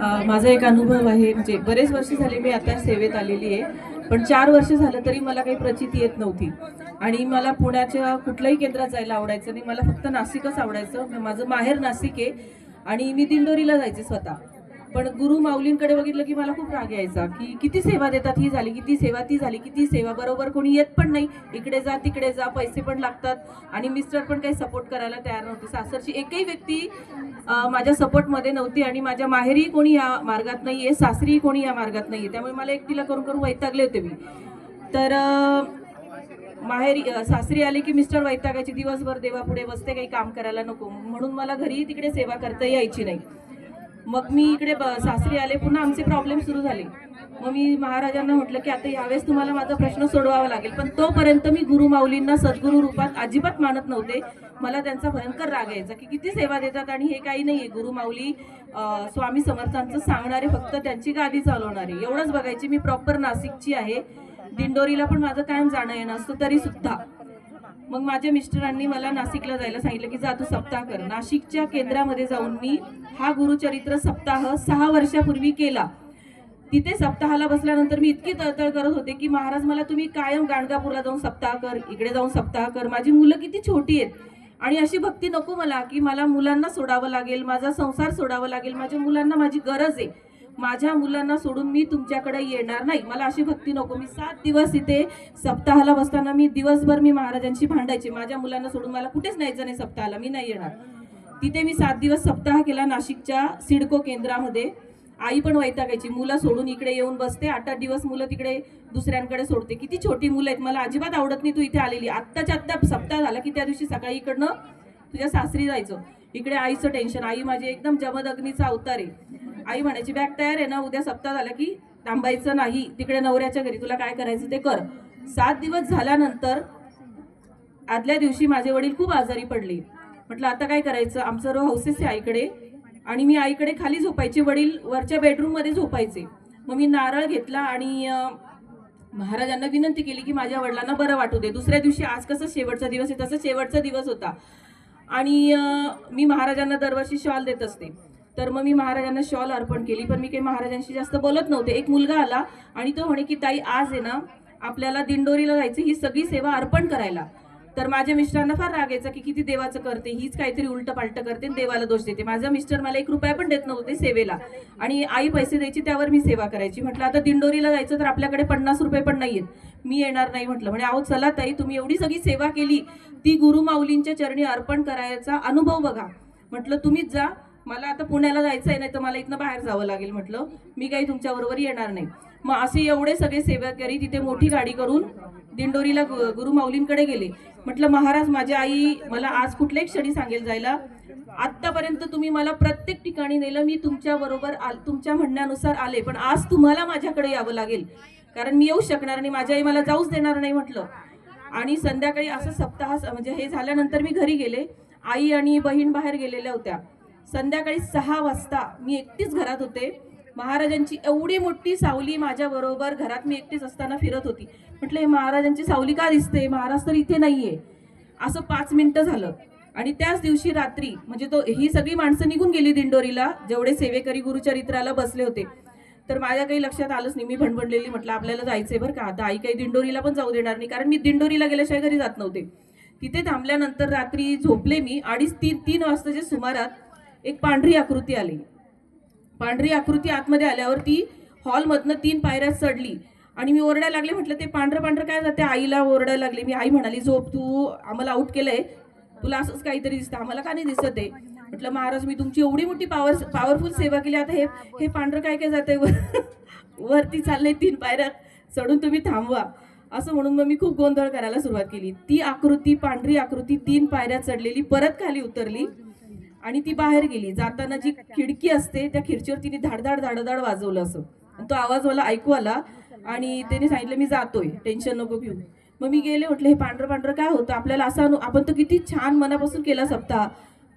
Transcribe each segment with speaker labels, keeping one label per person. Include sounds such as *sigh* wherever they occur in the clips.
Speaker 1: माझा एक अनुभव आहे म्हणजे बरेच वर्ष झाले मी आता सेवेत आलेली आहे पण चार वर्ष झालं तरी मला काही प्रचिती येत नव्हती. आणि मला पुण्याच्या कुठल्याही केंद्रात जायला आवडायचं नाही मला फक्त नाशिकच आवडायचं माझं माहेर नाशिक आहे आणि मी दिंडोरीला जायचे स्वतः. पण गुरु माऊलींकडे बघितलं की मला खूप राग यायचा की किती सेवा देतात ही झाली किती सेवा ती झाली किती सेवा बरोबर कोणी येत पण नाही. इकडे जा तिकडे जा पैसे पण लागतात. आणि मिस्टर पण काही सपोर्ट करायला तयार नव्हते. सासरची एकही व्यक्ती माझ्या सपोर्टमध्ये नव्हती आणि माझ्या माहेरी कोणी या मार्गात नाही आहे सासरी कोणी या मार्गात नाही आहे त्यामुळे मला एकटीला करून करून वैतागले होते मी. तर माहेरी सासरी आले की मिस्टर वैतागायचे दिवसभर देवापुढे बसते काही काम करायला नको. म्हणून मला घरी तिकडे सेवा करता यायची नाही. मग मी इकडे ब- सासरी आले पुन्हा आमचे प्रॉब्लेम सुरू झाले. मग मी महाराजांना म्हटलं की आता यावेळेस तुम्हाला माझा प्रश्न सोडवावा लागेल. पण तोपर्यंत मी गुरु माऊलींना सद्गुरू रूपात अजिबात मानत नव्हते. मला त्यांचा भयंकर राग यायचा की किती सेवा देतात आणि हे काही नाही गुरु माऊली स्वामी समर्थांचं सांगणारे फक्त त्यांची गादी चालवणारे. एवढंच बघायची मी प्रॉपर नाशिकची आहे. दिंडोरीला पण माझं कायम जाणं येणं असतं तरी सुद्धा. मग माझ्या मिस्टरांनी मला नाशिकला जायला सांगितलं की जा तू सप्ताह कर. नाशिकच्या केंद्रामध्ये जाऊन मी हा गुरुचरित्र सप्ताह सहा वर्षापूर्वी केला. तिथे सप्ताहाला बसल्यानंतर मी इतकी तळतळ करत होते की महाराज मला तुम्ही कायम गाणगापूरला जाऊन सप्ताह कर इकडे जाऊन सप्ताह कर माझी मुलं किती छोटी आहेत. आणि अशी भक्ती नको मला की मला मुलांना सोडावं लागेल माझा संसार सोडावा लागेल माझ्या मुलांना माझी गरज आहे. माझ्या मुलांना सोडून मी तुमच्याकडे येणार नाही. मला अशी भक्ती नको. मी सात दिवस इथे सप्ताहाला बसताना मी दिवसभर मी महाराजांशी भांडायची. माझ्या मुलांना सोडून मला कुठेच न्यायचं नाही सप्ताहाला. मी नाही येणार. तिथे मी सात दिवस सप्ताह केला नाशिकच्या सिडको केंद्रामध्ये. आई पण वैतागायची मुलं सोडून इकडे येऊन बसते आठ आठ दिवस मुलं तिकडे दुसऱ्यांकडे सोडते. किती छोटी मुलं आहेत मला अजिबात आवडत नाही तू इथे आलेली. आत्ताच्या आत्ता सप्ताह झाला की त्या दिवशी सकाळी इकडनं तुझ्या सासरी जायचं. इकडे आईचं टेन्शन आई माझी एकदम जमदग्नीचा अवतार आहे. आई म्हणायची बॅग तयार आहे ना उद्या सप्ताह झाला की थांबायचं नाही. तिकडे नवऱ्याच्या घरी तुला काय करायचं ते कर. सात दिवस झाल्यानंतर आदल्या दिवशी माझे वडील खूप आजारी पडले. म्हटलं आता काय करायचं? आमचं रो हौसेस आहे आईकडे आणि मी आईकडे खाली झोपायचे वडील वरच्या बेडरूममध्ये झोपायचे. मग मी नारळ घेतला आणि महाराजांना विनंती केली की माझ्या वडिलांना बरं वाटू दे. दुसऱ्या दिवशी आज कसं शेवटचा दिवस आहे तसं शेवटचा दिवस होता. आणि मी महाराजांना दरवर्षी शॉल देत असते. तर मग मी महाराजांना शॉल अर्पण केली पण मी काही महाराजांशी जास्त बोलत नव्हते. एक मुलगा आला आणि तो म्हणे की ताई आज आहे ना आपल्याला दिंडोरीला जायचं ही सगळी सेवा अर्पण करायला. तर माझ्या मिस्टरांना फार राग यायचा की किती देवाचं करते हीच काहीतरी उलट पालट करते देवाला दोष देते. माझा मिस्टर मला एक रुपया पण देत नव्हते सेवेला. आणि आई पैसे द्यायची त्यावर मी सेवा करायची. म्हटलं आता दिंडोरीला जायचं तर आपल्याकडे पन्नास रुपये पण नाहीयेत. मी येणार नाही म्हटलं. म्हणजे अहो चला ताई तुम्ही एवढी सगळी सेवा केली. ती गुरु माऊलींच्या चरणी अर्पण करायचा अनुभव बघा. म्हटलं तुम्हीच जा. मला आता पुण्याला जायचं आहे नाही तर मला इथनं बाहेर जावं लागेल. म्हटलं मी काही तुमच्याबरोबर येणार नाही. मग असे एवढे सगळे सेवेकरी तिथे मोठी गाडी करून दिंडोरीला गु- गुरु माऊलींकडे गेले. म्हटलं महाराज माझी आई मला आज कुठल्याही क्षणी सांगेल जायला. आत्तापर्यंत तुम्ही मला प्रत्येक ठिकाणी नेलं मी तुमच्या बरोबर तुमच्या म्हणण्यानुसार आले पण आज तुम्हाला माझ्याकडे यावं लागेल. कारण मी येऊ शकणार नाही माझी आई मला जाऊच देणार नाही म्हटलं. आणि संध्याकाळी असं सप्ताह म्हणजे हे झाल्यानंतर मी घरी गेले. आई आणि बहीण बाहेर गेलेल्या होत्या. संध्याकाळी सहा वाजता मी एकटीच घरात होते. महाराजांची एवढी मोठी सावली माझ्याबरोबर घरात मी एकटीच असताना फिरत होती. म्हटलं हे महाराजांची सावली का दिसते? महाराज तर इथे नाहीये. असं पाच मिनटं झालं. आणि त्याच दिवशी रात्री म्हणजे तो ही सगळी माणसं निघून गेली दिंडोरीला जेवढे सेवेकरी गुरुचरित्राला बसले होते. तर माझ्या काही लक्षात आलंच नाही. मी भणभणलेली म्हटलं आपल्याला जायचंय बरं का? आता आई काही दिंडोरीला पण जाऊ देणार नाही. कारण मी दिंडोरीला गेल्याशिवाय घरी जात नव्हते. तिथे थांबल्यानंतर रात्री झोपले मी. अडीच तीन तीन वाजताच्या सुमारात एक पांढरी आकृती आली. पांढरी आकृती आतमध्ये आल्यावर ती हॉलमधनं तीन पायऱ्या चढली. आणि मी ओरडायला लागले म्हटलं ते पांढरं पांढरं काय जाते? आईला ओरडायला लागले. मी आई म्हणाली झोप तू आम्हाला आऊट केलंय. तुला असंच काहीतरी दिसतं. आम्हाला का नाही दिसत आहे म्हटलं महाराज मी तुमची एवढी मोठी पॉवर पॉवरफुल सेवा केली. आता हे हे पांढरं काय काय जाते वर वरती चाललंय तीन पायऱ्या चढून तुम्ही थांबवा. असं म्हणून मग मी खूप गोंधळ करायला सुरुवात केली. ती आकृती पांढरी आकृती तीन पायऱ्या चढलेली परत खाली उतरली. आणि ती बाहेर गेली. जाताना जी खिडकी असते त्या खिडकीवर तिने धाडधाड धाडधाड वाजवलं असं. तो आवाज मला ऐकू आला आणि त्याने सांगितलं मी जातोय. टेन्शन नको घेऊ. मग मी गेले म्हटलं हे पांढरं पांढरं काय होतं? आपल्याला असं अनु आपण तर किती छान मनापासून केला सप्ताह.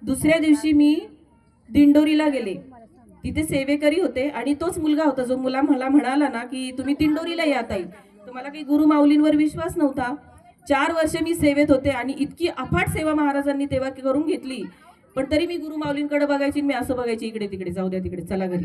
Speaker 1: दुसऱ्या दिवशी मी दिंडोरीला गेले. तिथे सेवेकरी होते आणि तोच मुलगा होता जो मुला मला म्हणाला ना की तुम्ही दिंडोरीला या ताई. तर मला काही गुरु माऊलींवर विश्वास नव्हता. चार वर्ष मी सेवेत होते आणि इतकी अफाट सेवा महाराजांनी तेव्हा करून घेतली. पण तरी मी गुरु माऊलींकडे बघायची मी असं बघायची इकडे तिकडे जाऊ द्या तिकडे चला घरी.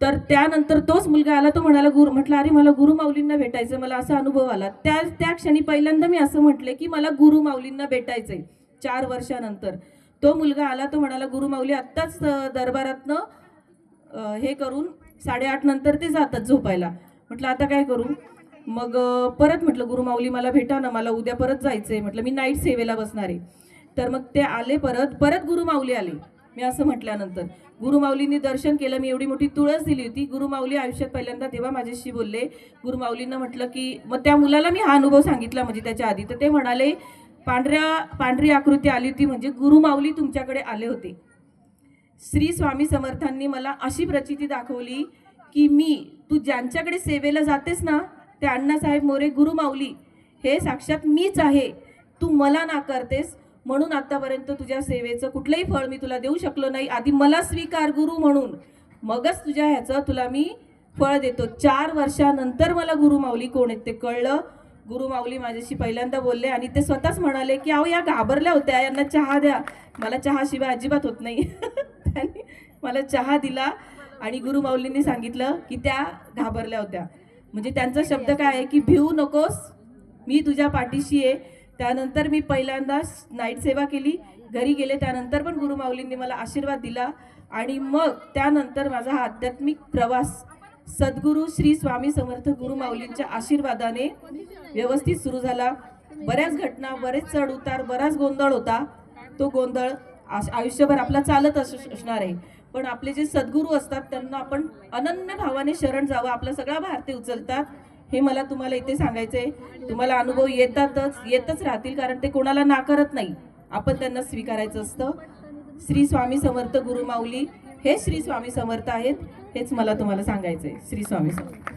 Speaker 1: तर त्यानंतर तोच मुलगा आला तो म्हणाला गुरु म्हटलं अरे मला गुरु माऊलींना भेटायचं मला असा अनुभव आला. त्या त्या क्षणी पहिल्यांदा मी असं म्हटलं की मला गुरु माऊलींना भेटायचंय चार वर्षानंतर. तो मुलगा आला तो म्हणाला गुरु माऊली आत्ताच दरबारातनं हे करून साडेआठ नंतर ते जातात झोपायला. म्हटलं आता काय करू? मग परत म्हटलं गुरु माऊली मला भेटा ना मला उद्या परत जायचंय. म्हटलं मी नाईट सेवेला बसणार आहे. तर मग ते आले परत परत गुरुमाऊली आले. मी असं म्हटल्यानंतर गुरुमाऊलींनी दर्शन केलं मी एवढी मोठी तुळस दिली होती. गुरुमाऊली आयुष्यात पहिल्यांदा तेव्हा माझ्याशी बोलले. गुरुमाऊलींना म्हटलं की मग त्या मुलाला मी हा अनुभव सांगितला म्हणजे त्याच्या आधी. तर ते म्हणाले पांढऱ्या पांढरी आकृती आली होती म्हणजे गुरुमाऊली तुमच्याकडे आले होते. श्री स्वामी समर्थांनी मला अशी प्रचिती दाखवली की मी तू ज्यांच्याकडे सेवेला जातेस ना ते अण्णासाहेब मोरे गुरुमाऊली हे साक्षात मीच आहे. तू मला नाकारतेस म्हणून आतापर्यंत तुझ्या सेवेचं कुठलंही फळ मी तुला देऊ शकलो नाही. आधी मला स्वीकार गुरु म्हणून. मगच तुझ्या ह्याचं तुला मी फळ देतो. चार वर्षानंतर मला गुरु माऊली कोण आहेत ते कळलं. गुरु माऊली माझ्याशी पहिल्यांदा बोलले आणि ते स्वतःच म्हणाले की अहो या घाबरल्या होत्या. यांना चहा द्या. मला चहाशिवाय अजिबात होत नाही. *laughs* त्यांनी मला चहा दिला आणि गुरु माऊलींनी सांगितलं की त्या घाबरल्या होत्या. म्हणजे त्यांचा शब्द काय आहे की भिवू नकोस. मी तुझ्या पाठीशी आहे. त्यानंतर मी पहिल्यांदा नाईट सेवा केली. घरी गेले त्यानंतर पण गुरुमाऊलींनी मला आशीर्वाद दिला आणि मग त्यानंतर माझा हा आध्यात्मिक प्रवास सद्गुरू श्री स्वामी समर्थ गुरुमाऊलींच्या आशीर्वादाने व्यवस्थित सुरू झाला. बऱ्याच घटना बरेच चढ उतार बराच गोंधळ होता. तो गोंधळ आयुष्यभर आपला चालत अस- असणार आहे. पण आपले जे सद्गुरू असतात त्यांना आपण अनन्य भावाने शरण जावं. आपला सगळा भारती उचलतात. हे मला तुम्हाला इथे सांगायचं आहे तुम्हाला अनुभव येतातच येतच राहतील कारण ते कोणाला नाकारत नाही. आपण त्यांना स्वीकारायचं असतं. श्री स्वामी समर्थ गुरुमाऊली हे श्री स्वामी समर्थ आहेत हेच मला तुम्हाला सांगायचं आहे श्री स्वामी समर्थ.